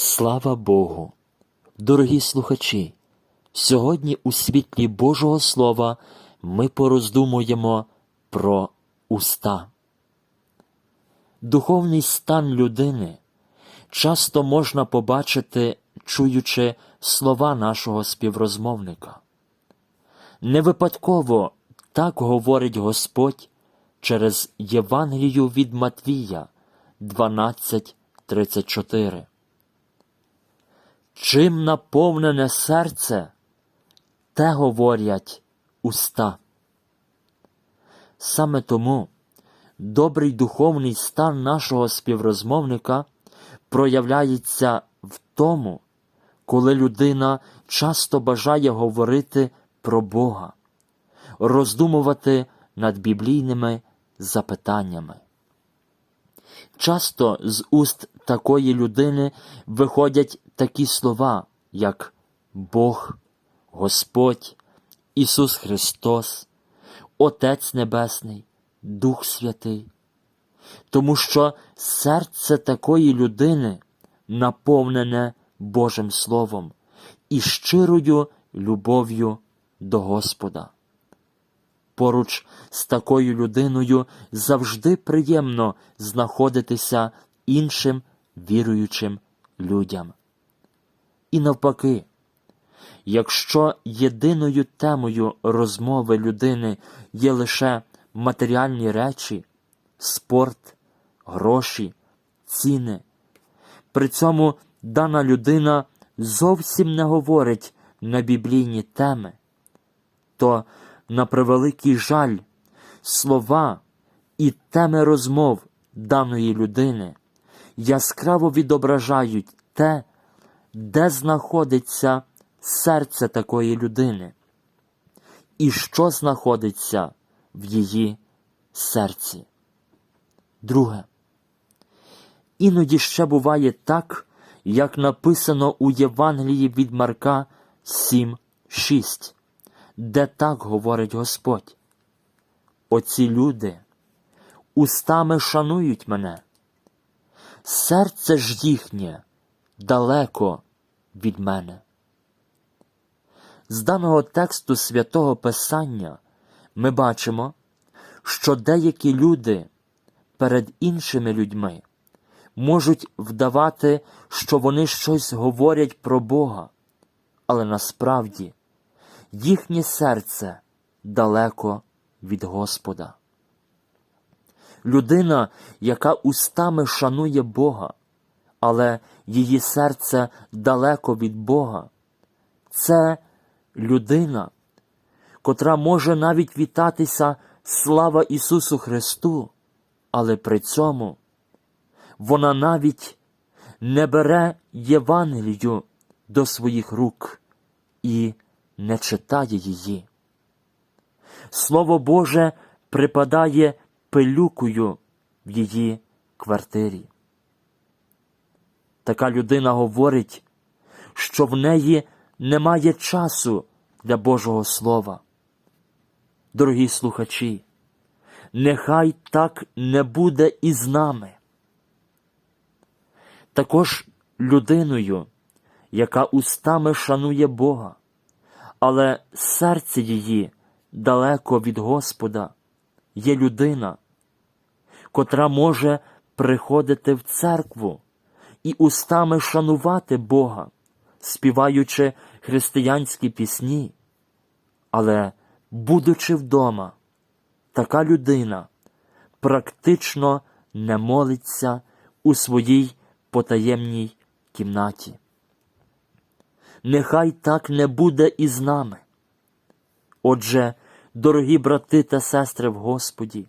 Слава Богу! Дорогі слухачі! Сьогодні у світлі Божого Слова ми пороздумуємо про уста. Духовний стан людини часто можна побачити, чуючи слова нашого співрозмовника. Не випадково так говорить Господь через Євангелію від Матвія 12.34. Чим наповнене серце, те говорять уста. Саме тому добрий духовний стан нашого співрозмовника проявляється в тому, коли людина часто бажає говорити про Бога, роздумувати над біблійними запитаннями. Часто з уст такої людини виходять такі слова, як Бог, Господь, Ісус Христос, Отець Небесний, Дух Святий, тому що серце такої людини наповнене Божим Словом і щирою любов'ю до Господа. Поруч з такою людиною завжди приємно знаходитися іншим віруючим людям. І навпаки, якщо єдиною темою розмови людини є лише матеріальні речі, спорт, гроші, ціни, при цьому дана людина зовсім не говорить на біблійні теми, то на превеликий жаль, слова і теми розмов даної людини яскраво відображають те, де знаходиться серце такої людини, і що знаходиться в її серці. Друге. Іноді ще буває так, як написано у Євангелії від Марка 7.6 де так говорить Господь. Оці люди устами шанують мене, серце ж їхнє далеко від мене. З даного тексту святого Писання ми бачимо, що деякі люди перед іншими людьми можуть вдавати, що вони щось говорять про Бога, але насправді їхнє серце далеко від Господа. Людина, яка устами шанує Бога, але її серце далеко від Бога, це людина, котра може навіть вітатися слава Ісусу Христу, але при цьому вона навіть не бере Євангелію до своїх рук і не читає її. Слово Боже припадає пилюкою в її квартирі. Така людина говорить, що в неї немає часу для Божого Слова. Дорогі слухачі, нехай так не буде і з нами. Також людиною, яка устами шанує Бога, але серце її далеко від Господа є людина, котра може приходити в церкву і устами шанувати Бога, співаючи християнські пісні, але, будучи вдома, така людина практично не молиться у своїй потаємній кімнаті нехай так не буде і з нами. Отже, дорогі брати та сестри в Господі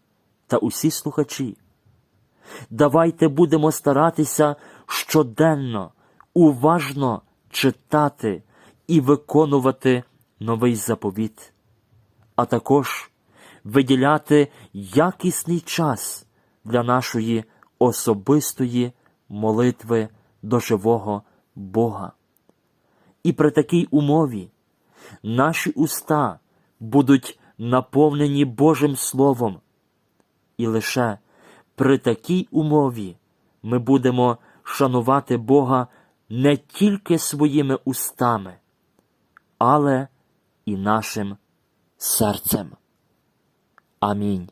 та усі слухачі, давайте будемо старатися щоденно, уважно читати і виконувати новий заповіт, а також виділяти якісний час для нашої особистої молитви до живого Бога. І при такій умові наші уста будуть наповнені Божим Словом. І лише при такій умові ми будемо шанувати Бога не тільки своїми устами, але і нашим серцем. Амінь.